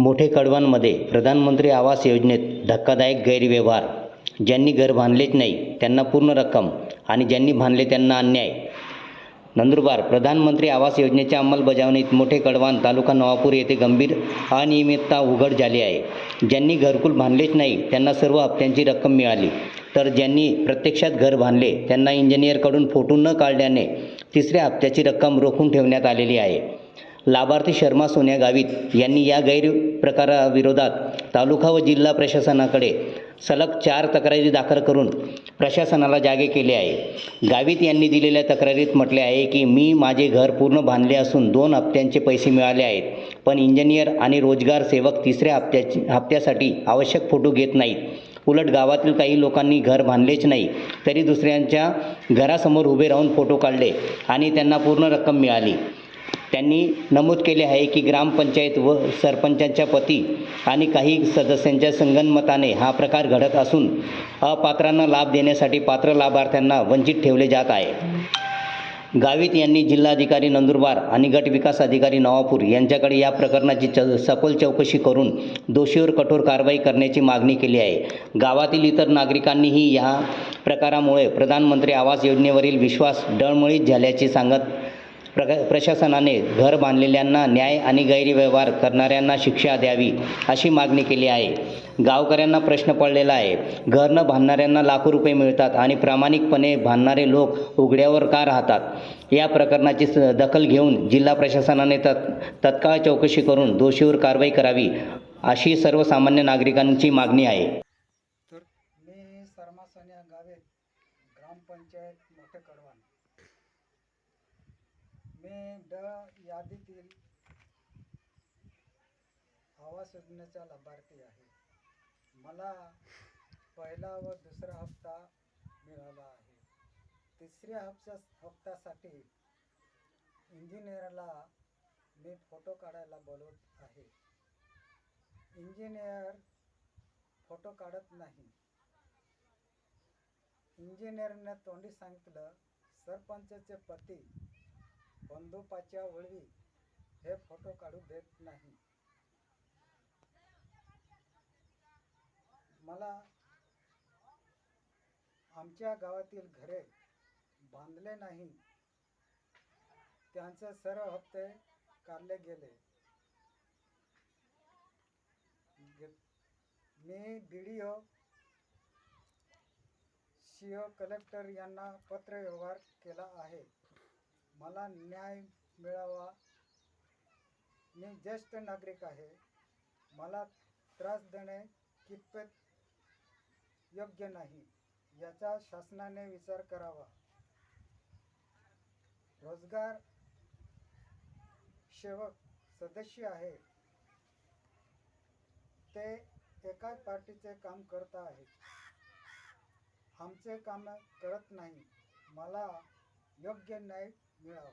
मोठे कडवांमध्ये प्रधानमंत्री आवास योजनेत धक्कादायक गैरव्यवहार. ज्यांनी घर बांधलेच नाही त्यांना पूर्ण रक्कम आणि ज्यांनी बांधले त्यांना अन्याय. नंदुरबार प्रधानमंत्री आवास योजनेच्या अंमलबजावणीत मोठे कडवान तालुका नवापूर येथे गंभीर अनियमितता उघड झाली आहे. ज्यांनी घरकुल बांधलेच नाही त्यांना सर्व हप्त्यांची रक्कम मिळाली. तर ज्यांनी प्रत्यक्षात घर बांधले त्यांना इंजिनियरकडून फोटो न काढल्याने तिसऱ्या हप्त्याची रक्कम रोखून ठेवण्यात आलेली आहे. लाभार्थी शर्मा सोन्या गावित यांनी या गैरप्रकाराविरोधात तालुका व जिल्हा प्रशासनाकडे सलग चार तक्रारी दाखल करून प्रशासनाला जागे केले आहे. गावित यांनी दिलेल्या तक्रारीत म्हटले आहे की मी माझे घर पूर्ण बांधले असून दोन हप्त्यांचे पैसे मिळाले आहेत पण इंजिनियर आणि रोजगार सेवक तिसऱ्या हप्त्याची हप्त्यासाठी आवश्यक फोटो घेत नाहीत. उलट गावातील काही लोकांनी घर बांधलेच नाही तरी दुसऱ्यांच्या घरासमोर उभे राहून फोटो काढले आणि त्यांना पूर्ण रक्कम मिळाली. त्यांनी नमूद केले आहे की ग्रामपंचायत व सरपंचांच्या पती आणि काही सदस्यांच्या संगनमताने हा प्रकार घडत असून अपात्रांना लाभ देण्यासाठी पात्र लाभार्थ्यांना वंचित ठेवले जात आहे. गावित यांनी जिल्हाधिकारी नंदुरबार आणि गट विकास अधिकारी नवापूर यांच्याकडे या प्रकरणाची च सखोल चौकशी करून दोषीवर कठोर कारवाई करण्याची मागणी केली आहे. गावातील इतर नागरिकांनीही या प्रकारामुळे प्रधानमंत्री आवास योजनेवरील विश्वास डळमळीत झाल्याचे सांगत प्रग प्रशासनाने घर बांधलेल्यांना न्याय आणि गैरव्यवहार करणाऱ्यांना शिक्षा द्यावी अशी मागणी केली आहे. गावकऱ्यांना प्रश्न पडलेला आहे. घर न बांधणाऱ्यांना लाखो रुपये मिळतात आणि प्रामाणिकपणे बांधणारे लोक उघड्यावर का राहतात? या प्रकरणाची स- दखल घेऊन जिल्हा प्रशासनाने तत् तत्काळ चौकशी करून दोषीवर कारवाई करावी अशी सर्वसामान्य नागरिकांची मागणी आहे. तर मी गावे ग्रामपंचायत मोठे कडवान. मी ड यादीतील आवास योजनेचा लाभार्थी आहे. मला पहिला व दुसरा हप्ता मिळाला आहे. तिसऱ्या हप्त्या हप्त्यासाठी इंजिनियरला मी फोटो काढायला बोलवत आहे. इंजिनियर फोटो काढत नाही. इंजिनियरने तोंडी सांगितलं सरपंचचे पती बंदुपाच्या वळवी हे फोटो काढू देत नाही. मला आमच्या गावातील घरे बांधले नाही. त्यांचे सर्व हप्ते काढले गेले. गे- मी B D O C O collector यांना पत्रव्यवहार केला आहे. मला न्याय मिळावा. मी ज्येष्ठ नागरिक आहे. मला त्रास देणे कितपत योग्य नाही याचा शासनाने विचार करावा. रोजगार सेवक सदस्य आहे. ते एकाच पार्टीचे काम करत आहेत आमचे काम करत नाही. मला योग्य न्याय मिळावा